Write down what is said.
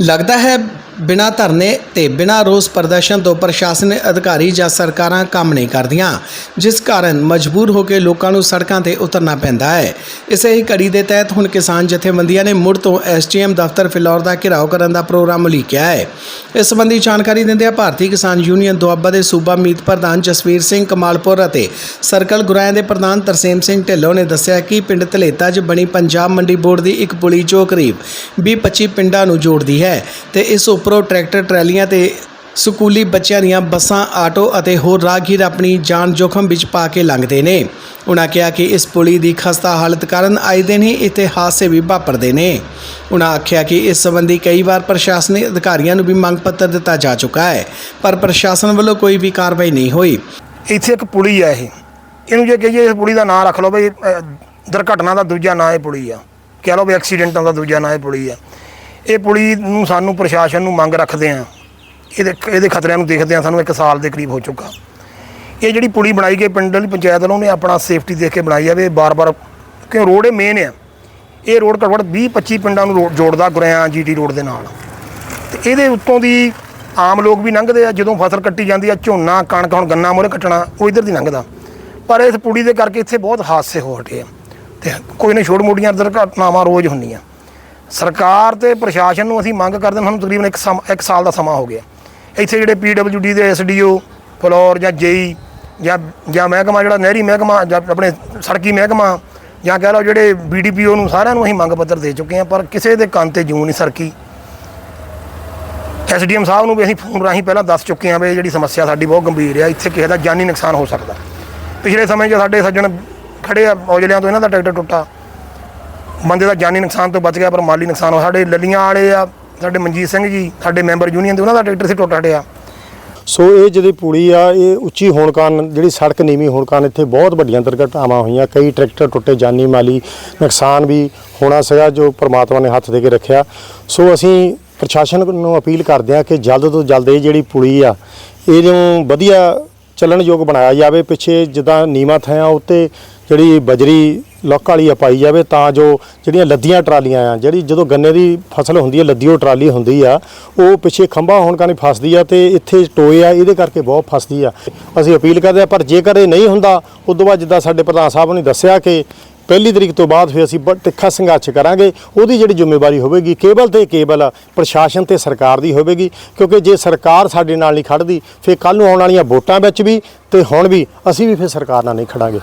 ਲੱਗਦਾ ਹੈ ਬਿਨਾਂ ਧਰਨੇ ਤੇ ਬਿਨਾਂ ਰੋਸ ਪ੍ਰਦਰਸ਼ਨ ਤੋਂ ਪ੍ਰਸ਼ਾਸਨ, ਅਧਿਕਾਰੀ ਜਾਂ ਸਰਕਾਰਾਂ ਕੰਮ ਨਹੀਂ ਕਰਦੀਆਂ, ਜਿਸ ਕਾਰਨ ਮਜਬੂਰ ਹੋ ਕੇ ਲੋਕਾਂ ਨੂੰ ਸੜਕਾਂ ਤੇ ਉਤਰਨਾ ਪੈਂਦਾ ਹੈ। ਇਸੇ ਹੀ ਕੜੀ ਦੇ ਤਹਿਤ ਹੁਣ ਕਿਸਾਨ ਜਥੇਬੰਦੀਆਂ ਨੇ ਮੁੜ ਤੋਂ ਐਸਟੀਐਮ ਦਫ਼ਤਰ ਫਿਲੌਰ ਦਾ ਘਿਰਾਓ ਕਰਨ ਦਾ ਪ੍ਰੋਗਰਾਮ ਉਲੀਕਿਆ ਹੈ। ਇਸ ਸੰਬੰਧੀ ਜਾਣਕਾਰੀ ਦਿੰਦਿਆਂ ਭਾਰਤੀ ਕਿਸਾਨ ਯੂਨੀਅਨ ਦੁਆਬਾ ਦੇ ਸੂਬਾ ਮੀਤ ਪ੍ਰਧਾਨ ਜਸਵੀਰ ਸਿੰਘ ਕਮਾਲਪੁਰ ਅਤੇ ਸਰਕਲ ਗੁਰਾਇਆਂ ਦੇ ਪ੍ਰਧਾਨ ਤਰਸੇਮ ਸਿੰਘ ਢਿੱਲੋਂ ਨੇ ਦੱਸਿਆ ਕਿ ਪਿੰਡ ਧਲੇਤਾ 'ਚ ਬਣੀ ਪੰਜਾਬ ਮੰਡੀ ਬੋਰਡ ਦੀ ਇੱਕ ਪੁਲੀ ਜੋ ਕਰੀਬ 20-25 ਪਿੰਡਾਂ ਨੂੰ ਜੋੜਦੀ ਹੈ ਤੇ ਇਸ ਉੱਪਰੋਂ ਟਰੈਕਟਰ, ਟਰਾਲੀਆਂ ਤੇ ਸਕੂਲੀ ਬੱਚਿਆਂ ਦੀਆਂ ਬੱਸਾਂ, ਆਟੋ ਅਤੇ ਹੋਰ ਰਾਹਗੀਰ ਆਪਣੀ ਜਾਨ ਜੋਖਮ ਵਿੱਚ ਪਾ ਕੇ ਲੰਘਦੇ ਨੇ। ਉਹਨਾਂ ਕਿਹਾ ਕਿ ਇਸ ਪੁਲੀ ਦੀ ਖਸਤਾ ਹਾਲਤ ਕਾਰਨ ਆਏ ਦਿਨ ਹੀ ਇੱਥੇ ਹਾਦਸੇ ਵੀ ਵਾਪਰਦੇ ਨੇ। ਉਹਨਾਂ ਆਖਿਆ ਕਿ ਇਸ ਸੰਬੰਧੀ ਕਈ ਵਾਰ ਪ੍ਰਸ਼ਾਸਨਿਕ ਅਧਿਕਾਰੀਆਂ ਨੂੰ ਵੀ ਮੰਗ ਪੱਤਰ ਦਿੱਤਾ ਜਾ ਚੁੱਕਾ ਹੈ, ਪਰ ਪ੍ਰਸ਼ਾਸਨ ਵੱਲੋਂ ਕੋਈ ਵੀ ਕਾਰਵਾਈ ਨਹੀਂ ਹੋਈ। ਇੱਥੇ ਇੱਕ ਪੁਲੀ ਹੈ ਇਹ। ਇਹਨੂੰ ਜੇ ਕਹੀਏ ਇਸ ਪੁਲੀ ਦਾ ਨਾਂ ਰੱਖ ਲਓ ਬਈ ਦੁਰਘਟਨਾ ਦਾ ਦੂਜਾ ਨਾਂ ਇਹ ਪੁਲੀ ਆ। ਕਹਿ ਲਓ ਵੀ ਐਕਸੀਡੈਂਟਾਂ ਦਾ ਦੂਜਾ ਨਾਂ ਇਹ ਪੁਲੀ ਆ। ਇਹ ਪੁਲੀ ਨੂੰ ਸਾਨੂੰ ਪ੍ਰਸ਼ਾਸਨ ਨੂੰ ਮੰਗ ਰੱਖਦੇ ਆ ਇਹਦੇ ਇਹਦੇ ਖਤਰਿਆਂ ਨੂੰ ਦੇਖਦੇ ਆ ਸਾਨੂੰ ਇੱਕ ਸਾਲ ਦੇ ਕਰੀਬ ਹੋ ਚੁੱਕਾ। ਇਹ ਜਿਹੜੀ ਪੁਲੀ ਬਣਾਈ ਗਈ ਪਿੰਡ ਵਾਲੀ ਪੰਚਾਇਤ ਵੱਲੋਂ ਨੇ ਆਪਣਾ ਸੇਫਟੀ ਦੇਖ ਕੇ ਬਣਾਈ ਆ ਵੀ ਬਾਰ-ਬਾਰ, ਕਿਉਂ ਰੋਡ ਇਹ ਮੇਨ ਆ। ਇਹ ਰੋਡ ਘੱਟੋ ਘੱਟ 20 25 ਪਿੰਡਾਂ ਨੂੰ ਰੋ- ਜੋੜਦਾ ਗੁਰਿਆਂ ਜੀਟੀ ਰੋਡ ਦੇ ਨਾਲ। ਤੇ ਇਹਦੇ ਉੱਤੋਂ ਦੀ ਆਮ ਲੋਕ ਵੀ ਲੰਘਦੇ ਆ, ਜਦੋਂ ਫਸਲ ਕੱਟੀ ਜਾਂਦੀ ਆ, ਝੋਨਾ, ਕਣਕ, ਹੁਣ ਗੰਨਾ ਮੋਰੇ ਕੱਟਣਾ, ਉਹ ਇਧਰ ਦੀ ਲੰਘਦਾ। ਪਰ ਇਸ ਪੁੜੀ ਦੇ ਕਰਕੇ ਇੱਥੇ ਬਹੁਤ ਹਾਦਸੇ ਹੋ ਹਟੇ ਆ। ਤੇ ਕੋਈ ਨਾ ਛੋਟ ਮੋਟੀਆਂ ਦੁਰਘਟਨਾਵਾਂ ਰੋਜ਼ ਹੁੰਦੀਆਂ। ਸਰਕਾਰ ਤੇ ਪ੍ਰਸ਼ਾਸਨ ਨੂੰ ਅਸੀਂ ਮੰਗ ਕਰਦੇ ਹਾਂ, ਸਾਨੂੰ ਤਕਰੀਬਨ ਇੱਕ ਸਮ- ਇੱਕ ਸਾਲ ਦਾ ਸਮਾਂ ਹੋ ਗਿਆ। ਇੱਥੇ ਜਿਹੜੇ ਪੀਡਬਲਯੂਡੀ ਦੇ ਐਸਡੀਓ, ਫਲੋਰ ਜਾਂ ਜੇਈ ਜਾਂ ਜਾਂ ਮਹਿਕਮਾ, ਜਿਹੜਾ ਨਹਿਰੀ ਮਹਿਕਮਾ ਜਾਂ ਆਪਣੇ ਸੜਕੀ ਮਹਿਕਮਾ ਜਾਂ ਕਹਿ ਲਓ ਜਿਹੜੇ ਬੀਡੀਪੀਓ ਨੂੰ ਸਾਰਿਆਂ ਨੂੰ ਅਸੀਂ ਮੰਗ ਪੱਤਰ ਦੇ ਚੁੱਕੇ ਹਾਂ, ਪਰ ਕਿਸੇ ਦੇ ਕੰਨ ਤੇ ਜੂ ਨਹੀਂ ਸਰਕੀ ਐਸਡੀਐਮ ਸਾਹਿਬ ਨੂੰ ਵੀ ਅਸੀਂ ਫੋਨ ਰਾਹੀਂ ਪਹਿਲਾਂ ਦੱਸ ਚੁੱਕੇ ਹਾਂ ਵੀ ਜਿਹੜੀ ਸਮੱਸਿਆ ਸਾਡੀ ਬਹੁਤ ਗੰਭੀਰ ਹੈ, ਇੱਥੇ ਕਿਸੇ ਦਾ ਜਾਨੀ ਨੁਕਸਾਨ ਹੋ ਸਕਦਾ। ਪਿਛਲੇ ਸਮੇਂ 'ਚ ਸਾਡੇ ਸੱਜਣ ਖੜੇ ਆ, ਔਜਲਿਆਂ ਤੋਂ ਇਹਨਾਂ ਦਾ ਟਰੈਕਟਰ ਟੁੱਟਾ। ਬੰਦੇ ਦਾ ਜਾਨੀ ਨੁਕਸਾਨ ਤੋਂ ਬਚ ਗਿਆ, ਪਰ ਮਾਲੀ ਨੁਕਸਾਨ ਹੋਇਆ। ਸਾਡੇ ਲੱਲੀਆਂ ਵਾਲੇ ਆ, ਸਾਡੇ ਮਨਜੀਤ ਸਿੰਘ ਜੀ, ਸਾਡੇ ਮੈਂਬਰ ਯੂਨੀਅਨ ਦੇ, ਉਹਨਾਂ ਦਾ ਟਰੈਕਟਰ ਸੀ, ਟੁੱਟ ਹਟਿਆ। ਸੋ ਇਹ ਜਿਹੜੀ ਪੁਲੀ ਆ, ਇਹ ਉੱਚੀ ਹੋਣ ਕਾਰਨ, ਜਿਹੜੀ ਸੜਕ ਨੀਵੀਂ ਹੋਣ ਕਾਰਨ, ਇੱਥੇ ਬਹੁਤ ਵੱਡੀਆਂ ਦੁਰਘਟਨਾਵਾਂ ਹੋਈਆਂ। ਕਈ ਟਰੈਕਟਰ ਟੁੱਟੇ, ਜਾਨੀ ਮਾਲੀ ਨੁਕਸਾਨ ਵੀ ਹੋਣਾ ਸੀਗਾ, ਜੋ ਪ੍ਰਮਾਤਮਾ ਨੇ ਹੱਥ ਦੇ ਕੇ ਰੱਖਿਆ। ਸੋ ਅਸੀਂ ਪ੍ਰਸ਼ਾਸਨ ਨੂੰ ਅਪੀਲ ਕਰਦੇ ਹਾਂ ਕਿ ਜਲਦ ਤੋਂ ਜਲਦ ਇਹ ਜਿਹੜੀ ਪੁਲੀ ਆ ਇਹਨੂੰ ਵਧੀਆ ਚੱਲਣਯੋਗ ਬਣਾਇਆ ਜਾਵੇ। ਪਿੱਛੇ ਜਿੱਦਾਂ ਨੀਵਾਂ ਥਾਂ ਉੱਤੇ ਜਿਹੜੀ ਬਜਰੀ ਲੋਕ ਵਾਲੀ ਆ ਪਾਈ ਜਾਵੇ ਤਾਂ ਜੋ ਜਿਹੜੀਆਂ ਲੱਦੀਆਂ ਟਰਾਲੀਆਂ ਆ, ਜਿਹੜੀ ਜਦੋਂ ਗੰਨੇ ਦੀ ਫਸਲ ਹੁੰਦੀ ਹੈ ਲੱਦੀ ਉਹ ਟਰਾਲੀ ਹੁੰਦੀ ਆ, ਉਹ ਪਿੱਛੇ ਖੰਭਾ ਹੋਣ ਕਾਰਨ ਫਸਦੀ ਆ ਤੇ ਇੱਥੇ ਟੋਏ ਆ, ਇਹਦੇ ਕਰਕੇ ਬਹੁਤ ਫਸਦੀ ਆ। ਅਸੀਂ ਅਪੀਲ ਕਰਦੇ ਆ, ਪਰ ਜੇਕਰ ਇਹ ਨਹੀਂ ਹੁੰਦਾ, ਉਦੋਂ ਬਾਅਦ ਜਿੱਦਾਂ ਸਾਡੇ ਪ੍ਰਧਾਨ ਸਾਹਿਬ ਨੇ ਦੱਸਿਆ ਕਿ ਪਹਿਲੀ ਤਰੀਕ ਤੋਂ ਬਾਅਦ ਫਿਰ ਅਸੀਂ ਬੜਾ ਤਿੱਖਾ ਸੰਘਰਸ਼ ਕਰਾਂਗੇ, ਉਹਦੀ ਜਿਹੜੀ ਜ਼ਿੰਮੇਵਾਰੀ ਹੋਵੇਗੀ, ਕੇਵਲ ਤੇ ਕੇਵਲ ਪ੍ਰਸ਼ਾਸਨ ਤੇ ਸਰਕਾਰ ਦੀ ਹੋਵੇਗੀ, ਕਿਉਂਕਿ ਜੇ ਸਰਕਾਰ ਸਾਡੇ ਨਾਲ ਨਹੀਂ ਖੜਦੀ, ਫਿਰ ਕੱਲ ਨੂੰ ਆਉਣ ਵਾਲੀਆਂ ਵੋਟਾਂ ਵਿੱਚ ਵੀ ਤੇ ਹੁਣ ਵੀ ਅਸੀਂ ਵੀ ਫਿਰ ਸਰਕਾਰ ਨਾਲ ਨਹੀਂ ਖੜਾਂਗੇ।